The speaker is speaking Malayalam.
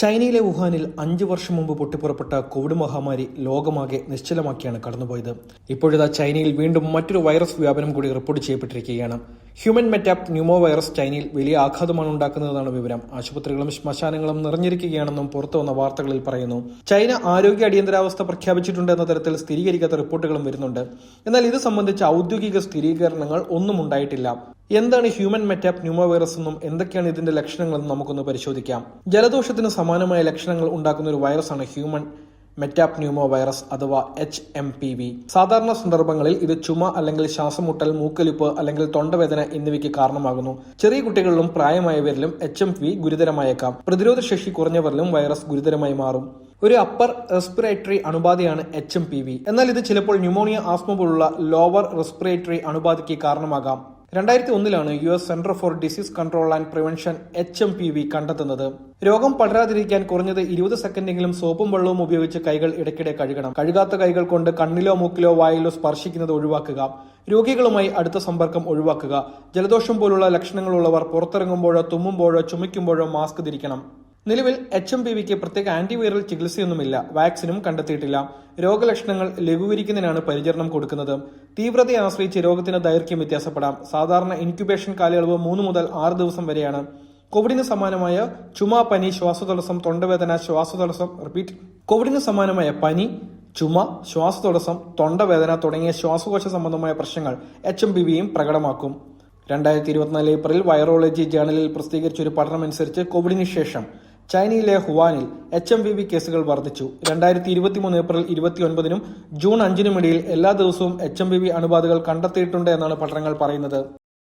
ചൈനയിലെ വുഹാനിൽ അഞ്ചു വർഷം മുമ്പ് പൊട്ടിപ്പുറപ്പെട്ട കോവിഡ് മഹാമാരി ലോകമാകെ നിശ്ചലമാക്കിയാണ് കടന്നുപോയത്. ഇപ്പോഴിതാ ചൈനയിൽ വീണ്ടും മറ്റൊരു വൈറസ് വ്യാപനം കൂടി റിപ്പോർട്ട് ചെയ്യപ്പെട്ടിരിക്കുകയാണ്. ഹ്യൂമൻ മെറ്റാപ് ന്യൂമോ വൈറസ് ചൈനയിൽ വലിയ ആഘാതമാണ് ഉണ്ടാക്കുന്നതെന്നാണ് വിവരം. ആശുപത്രികളും ശ്മശാനങ്ങളും നിറഞ്ഞിരിക്കുകയാണെന്നും പുറത്തു വന്ന വാർത്തകളിൽ പറയുന്നു. ചൈന ആരോഗ്യ അടിയന്തരാവസ്ഥ പ്രഖ്യാപിച്ചിട്ടുണ്ട് എന്ന തരത്തിൽ സ്ഥിരീകരിക്കാത്ത റിപ്പോർട്ടുകളും വരുന്നുണ്ട്. എന്നാൽ ഇത് സംബന്ധിച്ച ഔദ്യോഗിക സ്ഥിരീകരണങ്ങൾ ഒന്നും ഉണ്ടായിട്ടില്ല. എന്താണ് ഹ്യൂമൻ മെറ്റാപ് ന്യൂമോ വൈറസ് എന്നും എന്തൊക്കെയാണ് ഇതിന്റെ ലക്ഷണങ്ങളെന്നും നമുക്കൊന്ന് പരിശോധിക്കാം. ജലദോഷത്തിന് സമാനമായ ലക്ഷണങ്ങൾ ഉണ്ടാക്കുന്ന ഒരു വൈറസാണ് ഹ്യൂമൻ മെറ്റാപ് ന്യൂമോ വൈറസ് അഥവാ എച്ച് എം പി വി സാധാരണ സന്ദർഭങ്ങളിൽ ഇത് ചുമ അല്ലെങ്കിൽ ശ്വാസമുട്ടൽ മൂക്കലിപ്പ് അല്ലെങ്കിൽ തൊണ്ടവേദന എന്നിവയ്ക്ക് കാരണമാകുന്നു. ചെറിയ കുട്ടികളിലും പ്രായമായവരിലും എച്ച് എം പി ഗുരുതരമായേക്കാം. പ്രതിരോധ ശേഷി കുറഞ്ഞവരിലും വൈറസ് ഗുരുതരമായി മാറും. ഒരു അപ്പർ റെസ്പിറേറ്ററി അണുബാധയാണ് എച്ച് എം പി വി എന്നാൽ ഇത് ചിലപ്പോൾ ന്യൂമോണിയ ആസ്മ പോലുള്ള ലോവർ റെസ്പിറേറ്ററി അണുബാധയ്ക്ക് കാരണമാകാം. രണ്ടായിരത്തി ഒന്നിലാണ് U S center for disease control and prevention H M P V കണ്ടെത്തുന്നത്. രോഗം പടരാതിരിക്കാൻ കുറഞ്ഞത് ഇരുപത് സെക്കൻഡെങ്കിലും സോപ്പും വെള്ളവും ഉപയോഗിച്ച് കൈകൾ ഇടയ്ക്കിടെ കഴുകണം. കഴുകാത്ത കൈകൾ കൊണ്ട് കണ്ണിലോ മൂക്കിലോ വായിലോ സ്പർശിക്കുന്നത് ഒഴിവാക്കുക. രോഗികളുമായി അടുത്ത സമ്പർക്കം ഒഴിവാക്കുക. ജലദോഷം പോലുള്ള ലക്ഷണങ്ങളുള്ളവർ പുറത്തിറങ്ങുമ്പോഴോ തുമ്മുമ്പോഴോ ചുമയ്ക്കുമ്പോഴോ മാസ്ക് ധരിക്കണം. നിലവിൽ എച്ച് എം പി വിക്ക് പ്രത്യേക ആന്റിവൈറൽ ചികിത്സയൊന്നുമില്ല. വാക്സിനും കണ്ടെത്തിയിട്ടില്ല. രോഗലക്ഷണങ്ങൾ ലഘൂകരിക്കുന്നതിനാണ് പരിചരണം കൊടുക്കുന്നത്. തീവ്രതയെ ആശ്രയിച്ച് രോഗത്തിന്റെ ദൈർഘ്യം വ്യത്യാസപ്പെടാം. സാധാരണ ഇൻക്യുബേഷൻ കാലയളവ് മൂന്ന് മുതൽ ആറ് ദിവസം വരെയാണ്. കോവിഡിന് സമാനമായ ചുമ പനി ശ്വാസതടസ്സം തൊണ്ടവേദന ശ്വാസതടസ്സം റിപ്പീറ്റ് കോവിഡിന് സമാനമായ പനി ചുമ ശ്വാസതടസ്സം തൊണ്ടവേദന തുടങ്ങിയ ശ്വാസകോശ സംബന്ധമായ പ്രശ്നങ്ങൾ എച്ച് എം പി വിയും പ്രകടമാക്കും. രണ്ടായിരത്തി ഇരുപത്തിനാല് ഏപ്രിൽ വൈറോളജി ജേണലിൽ പ്രസിദ്ധീകരിച്ച ഒരു പഠനമനുസരിച്ച് കോവിഡിന് ശേഷം ചൈനയിലെ ഹുവാനിൽ എച്ച് എം വി വി കേസുകൾ വർദ്ധിച്ചു. രണ്ടായിരത്തി ഇരുപത്തിമൂന്ന് ഏപ്രിൽ ഇരുപത്തിയൊൻപതിനും ജൂൺ അഞ്ചിനുമിടയിൽ എല്ലാ ദിവസവും എച്ച് എം വി വി അണുബാധകൾ കണ്ടെത്തിയിട്ടുണ്ട് എന്നാണ് പഠനങ്ങൾ പറയുന്നത്.